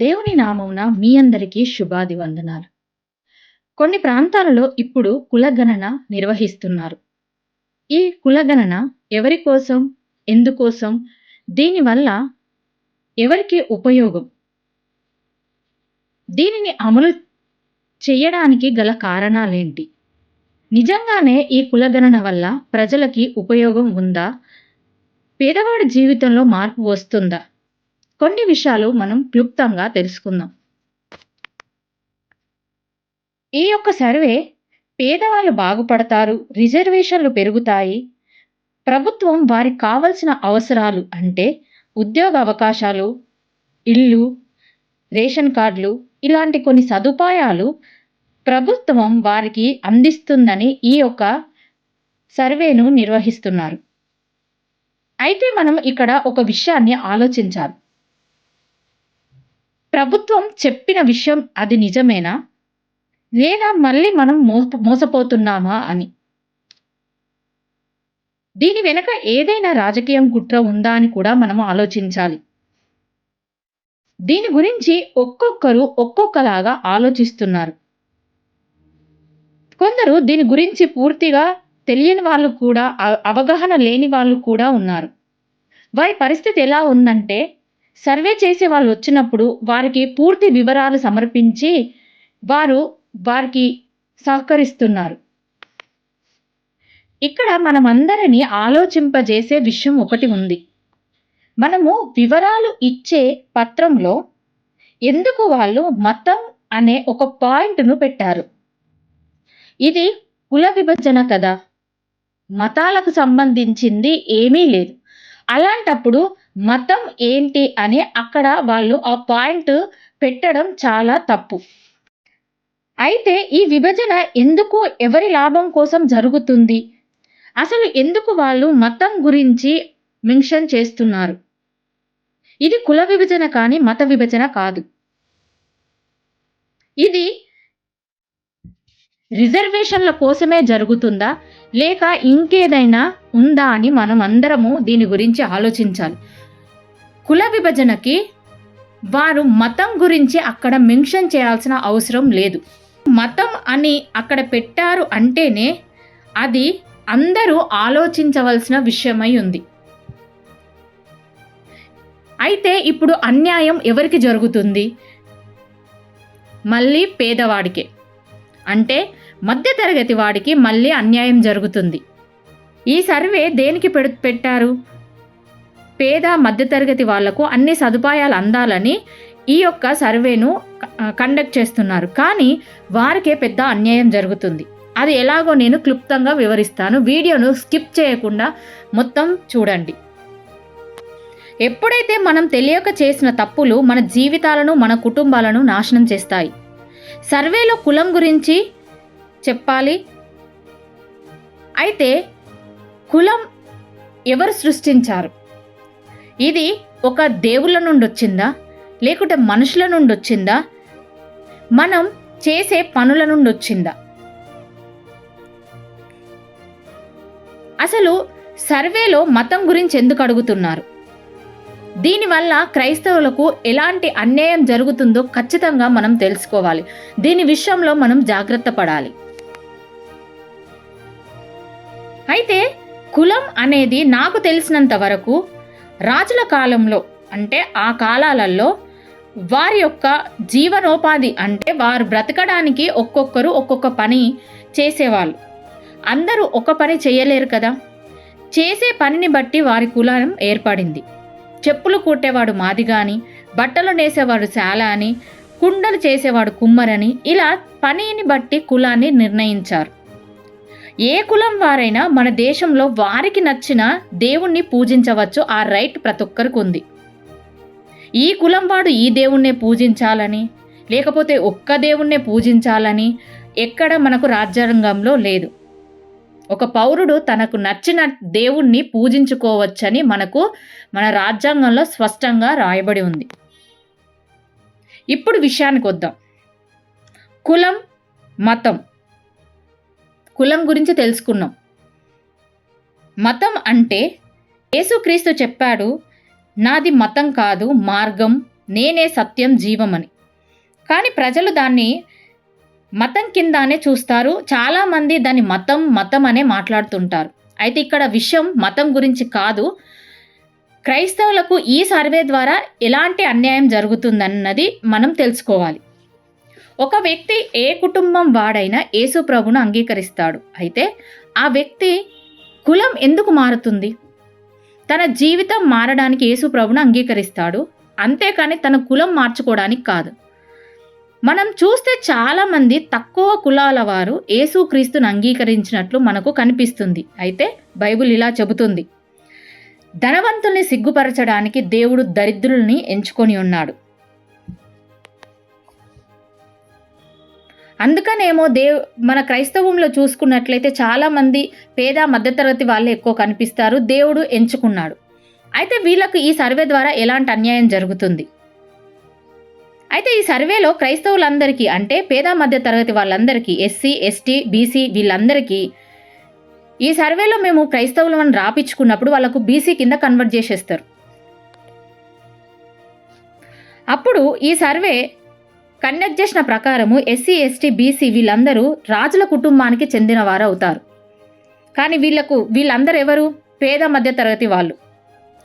దేవుని నామమున మీ అందరికీ శుభాది వందనాలు. కొన్ని ప్రాంతాలలో ఇప్పుడు కులగణన నిర్వహిస్తున్నారు. ఈ కులగణన ఎవరి కోసం ఎందుకోసం దీనివల్ల ఎవరికి ఉపయోగం? దీనిని అమలు చేయడానికి గల కారణాలేంటి? నిజంగానే ఈ కులగణన వల్ల ప్రజలకి ఉపయోగం ఉందా? పేదవాడి జీవితంలో మార్పు వస్తుందా? కొన్ని విషయాలు మనం క్లుప్తంగా తెలుసుకుందాం. ఈ యొక్క సర్వే పేదవాళ్ళు బాగుపడతారు రిజర్వేషన్లు పెరుగుతాయి. ప్రభుత్వం వారికి కావలసిన అవసరాలు అంటే ఉద్యోగ అవకాశాలు ఇల్లు రేషన్ కార్డులు ఇలాంటి కొన్ని సదుపాయాలు ప్రభుత్వం వారికి అందిస్తుందని ఈ యొక్క సర్వేను నిర్వహిస్తున్నారు. అయితే మనం ఇక్కడ ఒక విషయాన్ని ఆలోచించాలి. ప్రభుత్వం చెప్పిన విషయం అది నిజమేనా? లేదా మళ్ళీ మనం మోస మోసపోతున్నామా అని? దీని వెనక ఏదైనా రాజకీయం కుట్ర ఉందా అని కూడా మనం ఆలోచించాలి. దీని గురించి ఒక్కొక్కరు ఒక్కొక్కలాగా ఆలోచిస్తున్నారు. కొందరు దీని గురించి పూర్తిగా తెలియని వాళ్ళు కూడా అవగాహన లేని వాళ్ళు కూడా ఉన్నారు. వారి పరిస్థితి ఎలా ఉందంటే సర్వే చేసే వాళ్ళు వచ్చినప్పుడు వారికి పూర్తి వివరాలు సమర్పించి వారు వారికి సహకరిస్తున్నారు. ఇక్కడ మనమందరినీ ఆలోచింపజేసే విషయం ఒకటి ఉంది. మనము వివరాలు ఇచ్చే పత్రంలో ఎందుకు వాళ్ళు మతం అనే ఒక పాయింట్ను పెట్టారు. ఇది కుల విభజన కదా. మతాలకు సంబంధించింది ఏమీ లేదు. అలాంటప్పుడు మతం ఏంటి అని అక్కడ వాళ్ళు ఆ పాయింట్ పెట్టడం చాలా తప్పు. అయితే ఈ విభజన ఎందుకు ఎవరి లాభం కోసం జరుగుతుంది? అసలు ఎందుకు వాళ్ళు మతం గురించి మెన్షన్ చేస్తున్నారు? ఇది కుల విభజన కానీ మత విభజన కాదు. ఇది రిజర్వేషన్ల కోసమే జరుగుతుందా? లేక ఇంకేదైనా ఉందా అని మనం అందరము దీని గురించి ఆలోచించాలి. కుల విభజనకి వారు మతం గురించి అక్కడ మెన్షన్ చేయాల్సిన అవసరం లేదు. మతం అని అక్కడ పెట్టారు అంటేనే అది అందరూ ఆలోచించవలసిన విషయమై ఉంది. అయితే ఇప్పుడు అన్యాయం ఎవరికి జరుగుతుంది? మళ్ళీ పేదవాడికే. అంటే మధ్యతరగతి వాడికి మళ్ళీ అన్యాయం జరుగుతుంది. ఈ సర్వే దేనికి పెడు పెట్టారు? పేద మధ్యతరగతి వాళ్ళకు అన్ని సదుపాయాలు అందాలని ఈ యొక్క సర్వేను కండక్ట్ చేస్తున్నారు. కానీ వారికే పెద్ద అన్యాయం జరుగుతుంది. అది ఎలాగో నేను క్లుప్తంగా వివరిస్తాను. వీడియోను స్కిప్ చేయకుండా మొత్తం చూడండి. ఎప్పుడైతే మనం తెలియక చేసిన తప్పులు మన జీవితాలను మన కుటుంబాలను నాశనం చేస్తాయి. సర్వేలో కులం గురించి చెప్పాలి. అయితే కులం ఎవరు సృష్టించారు? ఇది ఒక దేవుళ్ళ నుండి వచ్చిందా లేకుంటే మనుషుల నుండి వచ్చిందా మనం చేసే పనుల నుండి వచ్చిందా అసలు సర్వేలో మతం గురించి ఎందుకు అడుగుతున్నారు? దీనివల్ల క్రైస్తవులకు ఎలాంటి అన్యాయం జరుగుతుందో ఖచ్చితంగా మనం తెలుసుకోవాలి. దీని విషయంలో మనం జాగ్రత్త పడాలి. అయితే కులం అనేది నాకు తెలిసినంత వరకు రాజుల కాలంలో అంటే ఆ కాలాలలో వారి యొక్క జీవనోపాధి అంటే వారు బ్రతకడానికి ఒక్కొక్కరు ఒక్కొక్క పని చేసేవాళ్ళు. అందరూ ఒక పని చేయలేరు కదా? చేసే పనిని బట్టి వారి కులం ఏర్పడింది. చెప్పులు కుట్టేవాడు మాది కానీ బట్టలు నేసేవాడు శాల అని కుండలు చేసేవాడు కుమ్మరని ఇలా పనిని బట్టి కులాన్ని నిర్ణయించారు. ఏ కులం వారైనా మన దేశంలో వారికి నచ్చిన దేవుణ్ణి పూజించవచ్చు. ఆ రైట్ ప్రతి ఒక్కరికి ఉంది. ఈ కులం వాడు ఈ దేవుణ్ణే పూజించాలని లేకపోతే ఒక్క దేవుణ్ణే పూజించాలని ఎక్కడ మనకు రాజ్యాంగంలో లేదు. ఒక పౌరుడు తనకు నచ్చిన దేవుణ్ణి పూజించుకోవచ్చని మనకు మన రాజ్యాంగంలో స్పష్టంగా రాయబడి ఉంది. ఇప్పుడు విషయానికి వద్దాం. కులం మతం కులం గురించి తెలుసుకున్నాం. మతం అంటే యేసుక్రీస్తు చెప్పాడు నాది మతం కాదు మార్గం నేనే సత్యం జీవమని. కానీ ప్రజలు దాన్ని మతం కిందానే చూస్తారు. చాలామంది దాని మతం మతం అనే మాట్లాడుతుంటారు. అయితే ఇక్కడ విషయం మతం గురించి కాదు. క్రైస్తవులకు ఈ సర్వే ద్వారా ఎలాంటి అన్యాయం జరుగుతుందన్నది మనం తెలుసుకోవాలి. ఒక వ్యక్తి ఏ కుటుంబం వాడైనా యేసు ప్రభును అంగీకరిస్తాడు. అయితే ఆ వ్యక్తి కులం ఎందుకు మారుతుంది? తన జీవితం మారడానికి యేసు ప్రభును అంగీకరిస్తాడు. అంతేకాని తన కులం మార్చుకోవడానికి కాదు. మనం చూస్తే చాలామంది తక్కువ కులాల వారు యేసుక్రీస్తును అంగీకరించినట్లు మనకు కనిపిస్తుంది. అయితే బైబిల్ ఇలా చెబుతుంది. ధనవంతుల్ని సిగ్గుపరచడానికి దేవుడు దరిద్రుల్ని ఎంచుకొని ఉన్నాడు. అందుకనేమో దేవ్ మన క్రైస్తవంలో చూసుకున్నట్లయితే చాలామంది పేద మధ్యతరగతి వాళ్ళే ఎక్కువ కనిపిస్తారు దేవుడు ఎంచుకున్నాడు. అయితే వీళ్ళకు ఈ సర్వే ద్వారా ఎలాంటి అన్యాయం జరుగుతుంది? అయితే ఈ సర్వేలో క్రైస్తవులందరికీ అంటే పేద మధ్య తరగతి వాళ్ళందరికీ ఎస్సీ ఎస్టీ బీసీ వీళ్ళందరికీ ఈ సర్వేలో మేము క్రైస్తవులను రాపించుకున్నప్పుడు వాళ్ళకు బీసీ కింద కన్వర్ట్ చేసేస్తారు. అప్పుడు ఈ సర్వే కండక్ట్ చేసిన ప్రకారము ఎస్సీ ఎస్టీ బీసీ వీళ్ళందరూ రాజుల కుటుంబానికి చెందిన వారు అవుతారు కానీ వీళ్ళకు వీళ్ళందరూ ఎవరు? పేద మధ్య తరగతి వాళ్ళు.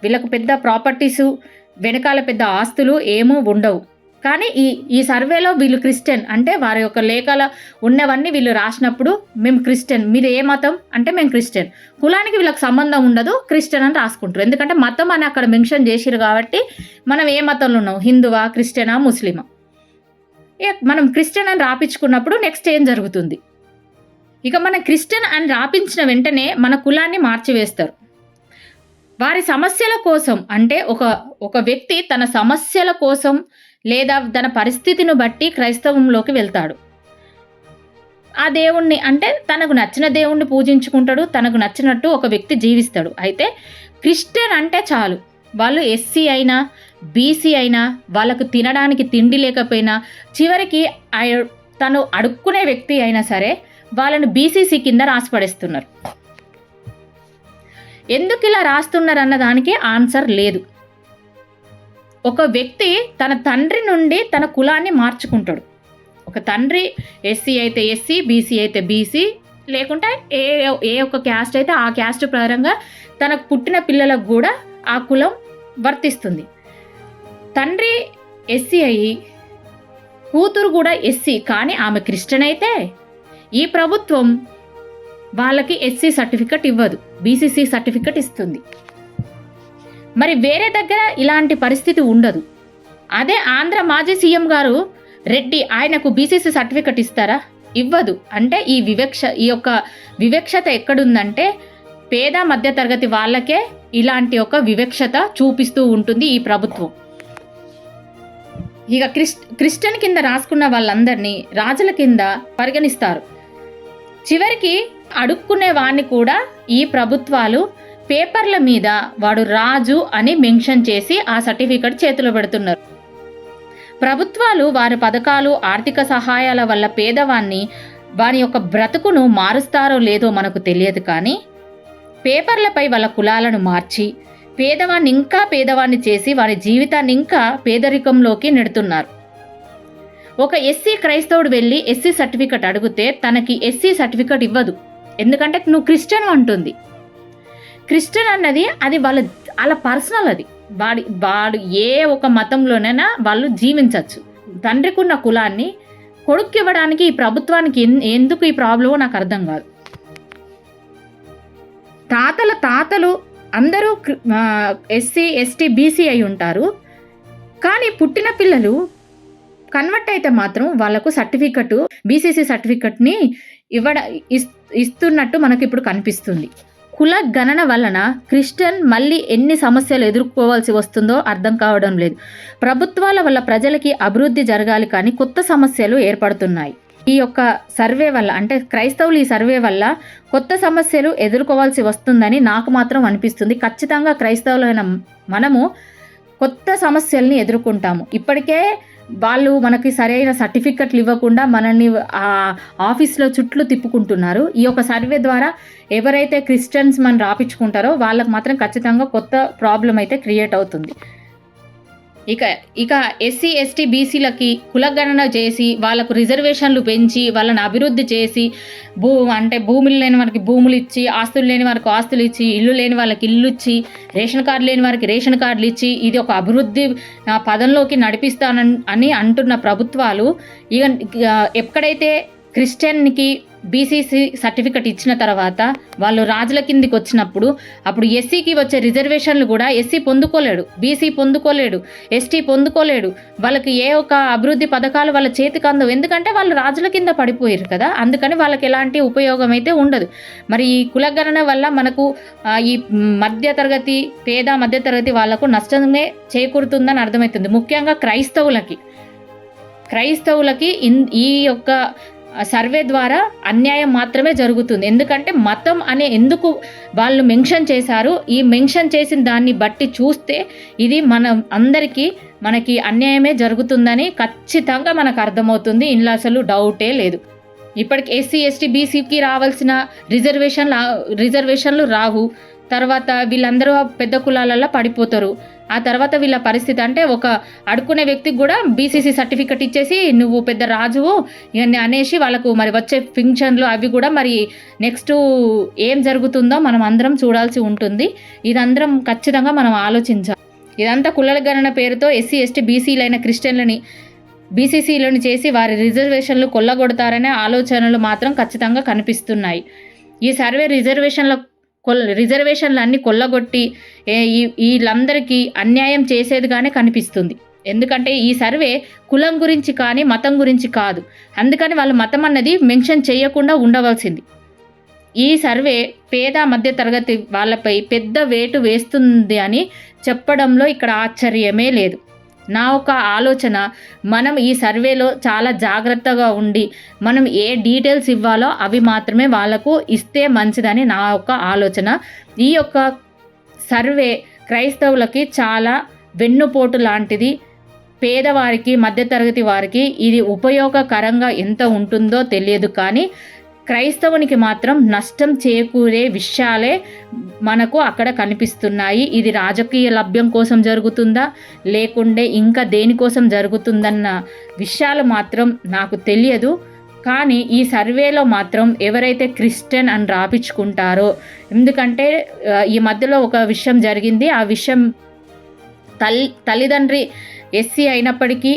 వీళ్ళకు పెద్ద ప్రాపర్టీసు వెనకాల పెద్ద ఆస్తులు ఏమూ ఉండవు. కానీ ఈ ఈ సర్వేలో వీళ్ళు క్రిస్టియన్. అంటే వారి యొక్క లేఖల ఉన్నవన్నీ వీళ్ళు రాసినప్పుడు మేము క్రిస్టియన్. మీరు ఏ మతం? అంటే మేము క్రిస్టియన్. కులానికి వీళ్ళకి సంబంధం ఉండదు క్రిస్టియన్ అని రాసుకుంటారు. ఎందుకంటే మతం అని అక్కడ మెన్షన్ చేసిరు కాబట్టి మనం ఏ మతంలో ఉన్నాం? హిందువా క్రిస్టియనా ముస్లిమా? మనం క్రిస్టియన్ అని రాపించుకున్నప్పుడు నెక్స్ట్ ఏం జరుగుతుంది? ఇక మనం క్రిస్టియన్ అని రాపించిన వెంటనే మన కులాన్ని మార్చివేస్తారు. వారి సమస్యల కోసం అంటే ఒక ఒక వ్యక్తి తన సమస్యల కోసం లేదా తన పరిస్థితిని బట్టి క్రైస్తవంలోకి వెళ్తాడు. ఆ దేవుణ్ణి అంటే తనకు నచ్చిన దేవుణ్ణి పూజించుకుంటాడు తనకు నచ్చినట్టు ఒక వ్యక్తి జీవిస్తాడు. అయితే క్రిస్టియన్ అంటే చాలు. వాళ్ళు ఎస్సీ అయినా బీసీ అయినా వాళ్ళకు తినడానికి తిండి లేకపోయినా చివరికి తను అడుక్కునే వ్యక్తి అయినా సరే వాళ్ళను బీసీసీ కింద రాసిపడేస్తున్నారు. ఎందుకు ఇలా రాస్తున్నారు అన్న దానికి ఆన్సర్ లేదు. ఒక వ్యక్తి తన తండ్రి నుండి తన కులాన్ని మార్చుకుంటాడు. ఒక తండ్రి ఎస్సీ అయితే ఎస్సీ బీసీ అయితే బీసీ లేకుంటే ఏ ఏ ఒక్క క్యాస్ట్ అయితే ఆ క్యాస్ట్ ప్రకారంగా తనకు పుట్టిన పిల్లలకు కూడా ఆ కులం వర్తిస్తుంది. తండ్రి ఎస్సీ అయ్యి కూతురు కూడా ఎస్సీ కానీ ఆమె క్రిస్టియన్ అయితే ఈ ప్రభుత్వం వాళ్ళకి ఎస్సీ సర్టిఫికెట్ ఇవ్వదు బీసీసీ సర్టిఫికెట్ ఇస్తుంది. మరి వేరే దగ్గర ఇలాంటి పరిస్థితి ఉండదు. అదే ఆంధ్ర మాజీ సీఎం గారు రెడ్డి ఆయనకు బీసీసీ సర్టిఫికెట్ ఇస్తారా? ఇవ్వదు. అంటే ఈ వివక్ష ఈ యొక్క వివక్షత ఎక్కడుందంటే పేద మధ్యతరగతి వాళ్ళకే ఇలాంటి ఒక వివక్షత చూపిస్తూ ఉంటుంది ఈ ప్రభుత్వం. ఇక క్రిస్ క్రిస్టియన్ కింద రాసుకున్న వాళ్ళందరినీ రాజుల కింద పరిగణిస్తారు. చివరికి అడుక్కునే వాడిని కూడా ఈ ప్రభుత్వాలు పేపర్ల మీద వాడు రాజు అని మెన్షన్ చేసి ఆ సర్టిఫికెట్ చేతిలో పెడుతున్నారు. ప్రభుత్వాలు వారి పథకాలు ఆర్థిక సహాయాల వల్ల పేదవాన్ని వారి యొక్క బ్రతుకును మారుస్తారో లేదో మనకు తెలియదు కానీ పేపర్లపై వాళ్ళ కులాలను మార్చి పేదవాన్ని ఇంకా పేదవాన్ని చేసి వారి జీవితాన్ని ఇంకా పేదరికంలోకి నెడుతున్నారు. ఒక ఎస్సీ క్రైస్తవుడు వెళ్ళి ఎస్సీ సర్టిఫికెట్ అడిగితే తనకి ఎస్సీ సర్టిఫికెట్ ఇవ్వదు. ఎందుకంటే నువ్వు క్రిస్టియన్ అంటుంది. క్రిస్టియన్ అన్నది అది వాళ్ళ వాళ్ళ పర్సనల్ అది. వాడి వాడు ఏ ఒక మతంలోనైనా వాళ్ళు జీవించవచ్చు తండ్రికున్న కులాన్ని కొడుక్కి ఇవ్వడానికి ఈ ప్రభుత్వానికి ఎందుకు ఈ ప్రాబ్లమో నాకు అర్థం కాదు. తాతల తాతలు అందరూ ఎస్సీ ఎస్టీ బీసీ అయి ఉంటారు. కానీ పుట్టిన పిల్లలు కన్వర్ట్ అయితే మాత్రం వాళ్ళకు సర్టిఫికెట్ బీసీసీ సర్టిఫికెట్ని ఇవ్వడ ఇస్- ఇస్తున్నట్టు మనకి ఇప్పుడు కనిపిస్తుంది. కుల గణన వలన క్రిస్టియన్ మళ్ళీ ఎన్ని సమస్యలు ఎదుర్కోవాల్సి వస్తుందో అర్థం కావడం లేదు. ప్రభుత్వాల వల్ల ప్రజలకి అభివృద్ధి జరగాలి కానీ కొత్త సమస్యలు ఏర్పడుతున్నాయి. ఈ యొక్క సర్వే వల్ల అంటే క్రైస్తవులు ఈ సర్వే వల్ల కొత్త సమస్యలు ఎదుర్కోవాల్సి వస్తుందని నాకు మాత్రం అనిపిస్తుంది. ఖచ్చితంగా క్రైస్తవులైన మనము కొత్త సమస్యల్ని ఎదుర్కొంటాము. ఇప్పటికే వాళ్ళు మనకి సరైన సర్టిఫికెట్లు ఇవ్వకుండా మనల్ని ఆ ఆఫీస్లో చుట్లు తిప్పుకుంటున్నారు. ఈ యొక్క సర్వే ద్వారా ఎవరైతే క్రిస్టియన్స్ మనం రాపించుకుంటారో వాళ్ళకి మాత్రం ఖచ్చితంగా కొత్త ప్రాబ్లం అయితే క్రియేట్ అవుతుంది. ఇక ఇక ఎస్సీ ఎస్టీ బీసీలకి కులగణన చేసి వాళ్ళకు రిజర్వేషన్లు పెంచి వాళ్ళని అభివృద్ధి చేసి భూ అంటే భూములు లేని వారికి భూములు ఇచ్చి ఆస్తులు లేని వారికి ఆస్తులు ఇచ్చి ఇల్లు లేని వాళ్ళకి ఇల్లు ఇచ్చి రేషన్ కార్డు లేని వారికి రేషన్ కార్డులు ఇచ్చి ఇది ఒక అభివృద్ధి పదంలోకి నడిపిస్తానని అని అంటున్న ప్రభుత్వాలు ఇక ఎక్కడైతే క్రిస్టియన్కి బీసీసీ సర్టిఫికెట్ ఇచ్చిన తర్వాత వాళ్ళు రాజుల కిందికి వచ్చినప్పుడు అప్పుడు ఎస్సీకి వచ్చే రిజర్వేషన్లు కూడా ఎస్సీ పొందుకోలేడు బీసీ పొందుకోలేడు ఎస్టీ పొందుకోలేడు. వాళ్ళకి ఏ ఒక్క అభివృద్ధి పథకాలు వాళ్ళ చేతికి అందవు. ఎందుకంటే వాళ్ళు రాజుల కింద పడిపోయారు కదా అందుకని వాళ్ళకి ఎలాంటి ఉపయోగం అయితే ఉండదు. మరి ఈ కులగణన వల్ల మనకు ఈ మధ్యతరగతి పేద మధ్య తరగతి వాళ్ళకు నష్టమే చేకూరుతుందని అర్థమవుతుంది. ముఖ్యంగా క్రైస్తవులకి. క్రైస్తవులకి ఇన్ ఈ యొక్క సర్వే ద్వారా అన్యాయం మాత్రమే జరుగుతుంది. ఎందుకంటే మతం అనే ఎందుకు వాళ్ళు మెన్షన్ చేశారు ఈ మెన్షన్ చేసిన దాన్ని బట్టి చూస్తే ఇది మన అందరికీ మనకి అన్యాయమే జరుగుతుందని ఖచ్చితంగా మనకు అర్థమవుతుంది. ఇందులో అసలు డౌటే లేదు. ఇప్పటికి ఎస్సీ ఎస్టీ బీసీకి రావాల్సిన రిజర్వేషన్లు రిజర్వేషన్లు రావు. తర్వాత వీళ్ళందరూ పెద్ద కులాలలో పడిపోతారు. ఆ తర్వాత వీళ్ళ పరిస్థితి అంటే ఒక అడుక్కునే వ్యక్తికి కూడా బీసీసీ సర్టిఫికెట్ ఇచ్చేసి నువ్వు పెద్ద రాజువు ఇవన్నీ అనేసి వాళ్ళకు మరి వచ్చే ఫింక్షన్లు అవి కూడా మరి నెక్స్ట్ ఏం జరుగుతుందో మనం అందరం చూడాల్సి ఉంటుంది. ఇదందరం ఖచ్చితంగా మనం ఆలోచించాలి. ఇదంతా కులల గణన పేరుతో ఎస్సీ ఎస్టీ బీసీలైన క్రిస్టియన్లని బీసీసీలను చేసి వారి రిజర్వేషన్లు కొల్లగొడతారనే ఆలోచనలు మాత్రం ఖచ్చితంగా కనిపిస్తున్నాయి. ఈ సర్వే రిజర్వేషన్ల కొల్ రిజర్వేషన్లు అన్నీ కొల్లగొట్టి ఈ వీళ్ళందరికీ అన్యాయం చేసేదిగానే కనిపిస్తుంది. ఎందుకంటే ఈ సర్వే కులం గురించి కానీ మతం గురించి కాదు. అందుకని వాళ్ళు మతం అన్నది మెన్షన్ చేయకుండా ఉండవలసింది. ఈ సర్వే పేద మధ్య తరగతి వాళ్ళపై పెద్ద వేటు వేస్తుంది అని చెప్పడంలో ఇక్కడ ఆశ్చర్యమే లేదు. నా ఒక ఆలోచన మనం ఈ సర్వేలో చాలా జాగ్రత్తగా ఉండి మనం ఏ డీటెయిల్స్ ఇవ్వాలో అవి మాత్రమే వాళ్ళకు ఇస్తే మంచిదని నా యొక్క ఆలోచన. ఈ యొక్క సర్వే క్రైస్తవులకి చాలా వెన్నుపోటు లాంటిది. పేదవారికి మధ్యతరగతి వారికి ఇది ఉపయోగకరంగా ఎంత ఉంటుందో తెలియదు కానీ క్రైస్తవునికి మాత్రం నష్టం చేకూరే విషయాలే మనకు అక్కడ కనిపిస్తున్నాయి. ఇది రాజకీయ లభ్యం కోసం జరుగుతుందా? లేకుంటే ఇంకా దేనికోసం జరుగుతుందన్న విషయాలు మాత్రం నాకు తెలియదు. కానీ ఈ సర్వేలో మాత్రం ఎవరైతే క్రిస్టియన్ అని రాపించుకుంటారో ఎందుకంటే ఈ మధ్యలో ఒక విషయం జరిగింది. ఆ విషయం తల్లి తల్లిదండ్రి ఎస్సీ అయినప్పటికీ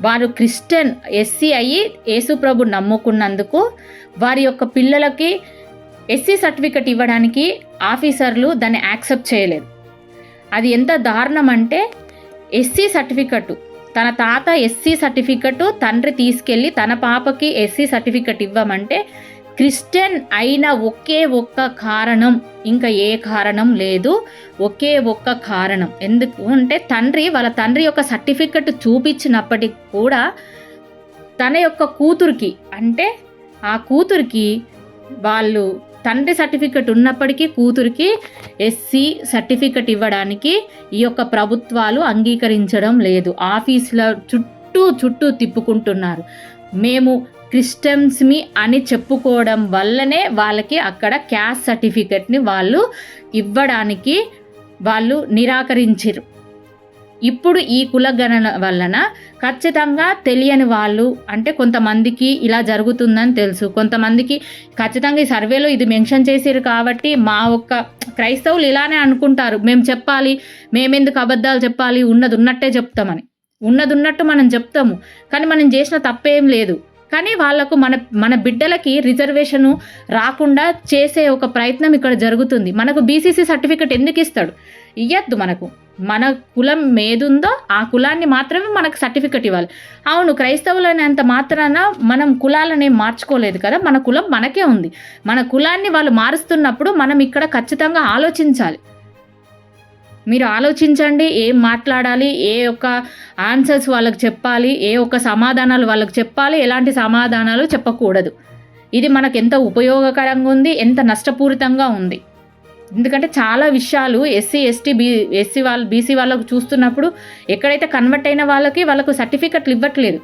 వారు క్రిస్టియన్ ఎస్సీ అయ్యి యేసుప్రభు నమ్ముకున్నందుకు వారి యొక్క పిల్లలకి ఎస్సీ సర్టిఫికెట్ ఇవ్వడానికి ఆఫీసర్లు దాన్ని యాక్సెప్ట్ చేయలేదు. అది ఎంత దారుణం అంటే ఎస్సీ సర్టిఫికెట్ తన తాత ఎస్సీ సర్టిఫికెట్ తండ్రి తీసుకెళ్ళి తన పాపకి ఎస్సీ సర్టిఫికెట్ ఇవ్వమంటే క్రిస్టియన్ అయిన ఒకే ఒక్క కారణం ఇంకా ఏ కారణం లేదు. ఒకే ఒక్క కారణం. ఎందుకు అంటే తండ్రి వాళ్ళ తండ్రి యొక్క సర్టిఫికెట్ చూపించినప్పటికి కూడా తన యొక్క కూతురికి అంటే ఆ కూతురికి వాళ్ళు తండ్రి సర్టిఫికెట్ ఉన్నప్పటికీ కూతురికి ఎస్సీ సర్టిఫికెట్ ఇవ్వడానికి ఈ యొక్క ప్రభుత్వాలు అంగీకరించడం లేదు. ఆఫీసుల చుట్టూ చుట్టూ తిప్పుకుంటున్నారు. మేము క్రిస్టియన్స్మి అని చెప్పుకోవడం వల్లనే వాళ్ళకి అక్కడ క్యాస్ట్ సర్టిఫికెట్ని వాళ్ళు ఇవ్వడానికి వాళ్ళు నిరాకరించరు ఇప్పుడు ఈ కులగణన వలన ఖచ్చితంగా తెలియని వాళ్ళు అంటే కొంతమందికి ఇలా జరుగుతుందని తెలుసు. కొంతమందికి ఖచ్చితంగా ఈ సర్వేలో ఇది మెన్షన్ చేశారు కాబట్టి మా ఒక్క క్రైస్తవులు ఇలానే అనుకుంటారు. మేము చెప్పాలి మేమెందుకు అబద్ధాలు చెప్పాలి? ఉన్నది ఉన్నట్టే చెప్తామని. ఉన్నది ఉన్నట్టు మనం చెప్తాము. కానీ మనం చేసిన తప్పేం లేదు. కానీ వాళ్ళకు మన మన బిడ్డలకి రిజర్వేషను రాకుండా చేసే ఒక ప్రయత్నం ఇక్కడ జరుగుతుంది. మనకు బీసీసీ సర్టిఫికెట్ ఎందుకు ఇస్తాడు? ఇయ్యద్దు మనకు. మన కులం ఏదుందో ఆ కులాన్ని మాత్రమే మనకు సర్టిఫికెట్ ఇవ్వాలి. అవును క్రైస్తవులైనంత మాత్రాన మనం కులాలని మార్చుకోలేదు కదా? మన కులం మనకే ఉంది. మన కులాన్ని వాళ్ళు మారుస్తున్నప్పుడు మనం ఇక్కడ ఖచ్చితంగా ఆలోచించాలి. మీరు ఆలోచించండి ఏం మాట్లాడాలి ఏ యొక్క ఆన్సర్స్ వాళ్ళకి చెప్పాలి ఏ ఒక్క సమాధానాలు వాళ్ళకి చెప్పాలి ఎలాంటి సమాధానాలు చెప్పకూడదు. ఇది మనకు ఎంత ఉపయోగకరంగా ఉంది ఎంత నష్టపూరితంగా ఉంది. ఎందుకంటే చాలా విషయాలు ఎస్సీ ఎస్టీ బీ ఎస్సీ వాళ్ళు బీసీ వాళ్ళకు చూస్తున్నప్పుడు ఎక్కడైతే కన్వర్ట్ అయిన వాళ్ళకి వాళ్ళకు సర్టిఫికెట్లు ఇవ్వట్లేదు.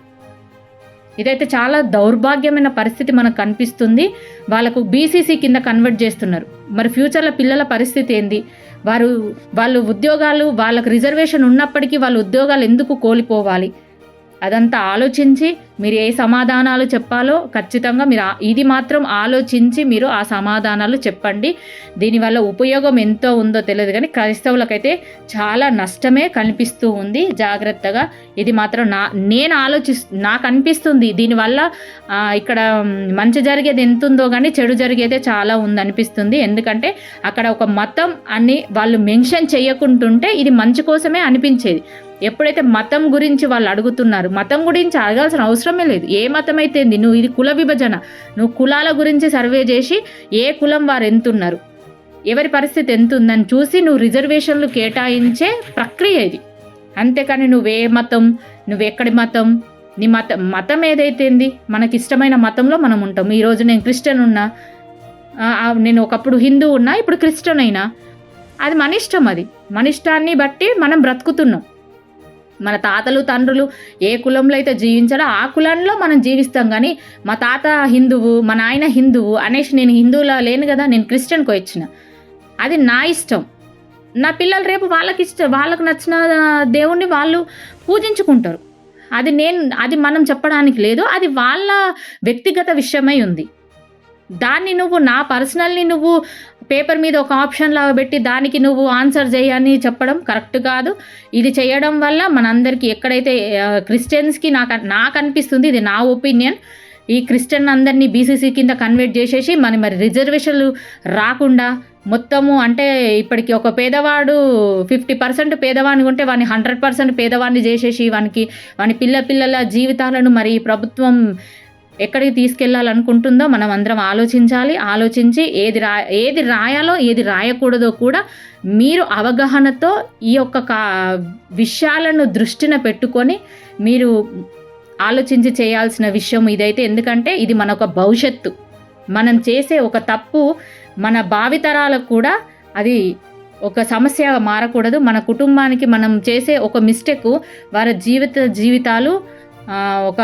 ఇదైతే చాలా దౌర్భాగ్యమైన పరిస్థితి మనకు కనిపిస్తుంది. వాళ్ళకు బీసీసీ కింద కన్వర్ట్ చేస్తున్నారు. మరి ఫ్యూచర్లో పిల్లల పరిస్థితి ఏంది? వారు వాళ్ళు ఉద్యోగాలు వాళ్ళకు రిజర్వేషన్ ఉన్నప్పటికీ వాళ్ళు ఉద్యోగాలు ఎందుకు కోల్పోవాలి? అదంతా ఆలోచించి మీరు ఏ సమాధానాలు చెప్పాలో ఖచ్చితంగా మీరు ఇది మాత్రం ఆలోచించి మీరు ఆ సమాధానాలు చెప్పండి. దీనివల్ల ఉపయోగం ఎంతో ఉందో తెలియదు కానీ క్రైస్తవులకైతే చాలా నష్టమే కనిపిస్తూ ఉంది జాగ్రత్తగా. ఇది మాత్రం నా నేను ఆలోచి నాకు అనిపిస్తుంది. దీనివల్ల ఇక్కడ మంచి జరిగేది ఎంత ఉందో కానీ చెడు జరిగేదే చాలా ఉంది అనిపిస్తుంది. ఎందుకంటే అక్కడ ఒక మతం అని వాళ్ళు మెన్షన్ చేయకుంటుంటే ఇది మంచి కోసమే అనిపించేది. ఎప్పుడైతే మతం గురించి వాళ్ళు అడుగుతున్నారు మతం గురించి అడగాల్సిన అవసరమే లేదు. ఏ మతం అయితే నువ్వు ఇది కుల విభజన. నువ్వు కులాల గురించి సర్వే చేసి ఏ కులం వారు ఎంతున్నారు? ఎవరి పరిస్థితి ఎంత ఉందని చూసి నువ్వు రిజర్వేషన్లు కేటాయించే ప్రక్రియ ఇది. అంతేకాని నువ్వే మతం నువ్వెక్కడి మతం నీ మతం మతం ఏదైతేంది? మనకి ఇష్టమైన మతంలో మనం ఉంటాం. ఈరోజు నేను క్రిస్టియన్ ఉన్నా నేను ఒకప్పుడు హిందూ ఉన్నా ఇప్పుడు క్రిస్టియన్ అయినా. అది మన ఇష్టం అది. మన ఇష్టాన్ని బట్టి మనం బ్రతుకుతున్నాం. మన తాతలు తండ్రులు ఏ కులంలో అయితే జీవించాడో ఆ కులంలో మనం జీవిస్తాం. కానీ మా తాత హిందువు మా నాయన హిందువు అనేసి నేను హిందువులా లేను కదా నేను క్రిస్టియన్కి వచ్చిన. అది నా ఇష్టం. నా పిల్లలు రేపు వాళ్ళకి ఇష్టం వాళ్ళకు నచ్చిన దేవుణ్ణి వాళ్ళు పూజించుకుంటారు. అది నేను అది మనం చెప్పడానికి లేదు అది వాళ్ళ వ్యక్తిగత విషయమై ఉంది. దాన్ని నువ్వు నా పర్సనల్ని నువ్వు పేపర్ మీద ఒక ఆప్షన్ లాగా పెట్టి దానికి నువ్వు ఆన్సర్ చేయని చెప్పడం కరెక్ట్ కాదు. ఇది చేయడం వల్ల మనందరికీ ఎక్కడైతే క్రిస్టియన్స్కి నాకు నాకు అనిపిస్తుంది ఇది నా ఒపీనియన్. ఈ క్రిస్టియన్ అందరినీ బీసీసీ కింద కన్వర్ట్ చేసేసి మన మరి రిజర్వేషన్లు రాకుండా మొత్తము అంటే ఇప్పటికి ఒక పేదవాడు ఫిఫ్టీ పర్సెంట్ పేదవాడిని ఉంటే వాడిని హండ్రెడ్ పర్సెంట్ పేదవాడిని చేసేసి వానికి వాని పిల్ల పిల్లల జీవితాలను మరి ప్రభుత్వం ఎక్కడికి తీసుకెళ్ళాలనుకుంటుందో మనం అందరం ఆలోచించాలి. ఆలోచించి ఏది రా ఏది రాయాలో ఏది రాయకూడదో కూడా మీరు అవగాహనతో ఈ యొక్క కా విషయాలను దృష్టిన పెట్టుకొని మీరు ఆలోచించి చేయాల్సిన విషయం ఇదైతే. ఎందుకంటే ఇది మన ఒక భవిష్యత్తు. మనం చేసే ఒక తప్పు మన భావితరాలకు కూడా అది ఒక సమస్య మారకూడదు. మన కుటుంబానికి మనం చేసే ఒక మిస్టేక్ వారి జీవిత జీవితాలు ఒక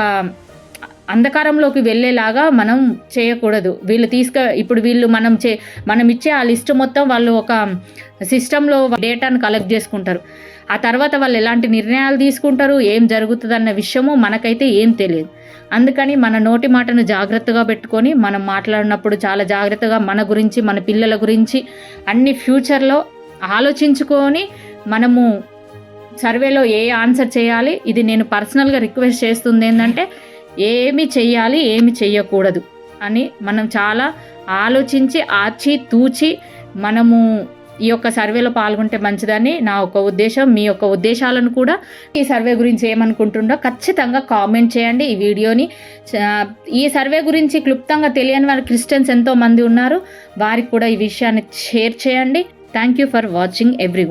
అంధకారంలోకి వెళ్ళేలాగా మనం చేయకూడదు. వీళ్ళు తీసుక ఇప్పుడు వీళ్ళు మనం చే మనం ఇచ్చే ఆ లిస్ట్ మొత్తం వాళ్ళు ఒక సిస్టంలో డేటాను కలెక్ట్ చేసుకుంటారు. ఆ తర్వాత వాళ్ళు ఎలాంటి నిర్ణయాలు తీసుకుంటారు ఏం జరుగుతుందన్న విషయము మనకైతే ఏం తెలియదు. అందుకని మన నోటి మాటను జాగ్రత్తగా పెట్టుకొని మనం మాట్లాడినప్పుడు చాలా జాగ్రత్తగా మన గురించి మన పిల్లల గురించి అన్ని ఫ్యూచర్లో ఆలోచించుకొని మనము సర్వేలో ఏ ఆన్సర్ చేయాలి ఇది నేను పర్సనల్గా రిక్వెస్ట్ చేస్తుంది ఏంటంటే ఏమి చెయ్యాలి ఏమి చెయ్యకూడదు అని మనం చాలా ఆలోచించి ఆచి తూచి మనము ఈ యొక్క సర్వేలో పాల్గొంటే మంచిదని నా ఒక ఉద్దేశం. మీ యొక్క ఉద్దేశాలను కూడా ఈ సర్వే గురించి ఏమనుకుంటుండో ఖచ్చితంగా కామెంట్ చేయండి ఈ వీడియోని. ఈ సర్వే గురించి క్లుప్తంగా తెలియని వారి క్రిస్టియన్స్ ఎంతో మంది ఉన్నారు. వారికి కూడా ఈ విషయాన్ని షేర్ చేయండి. Thank you for watching every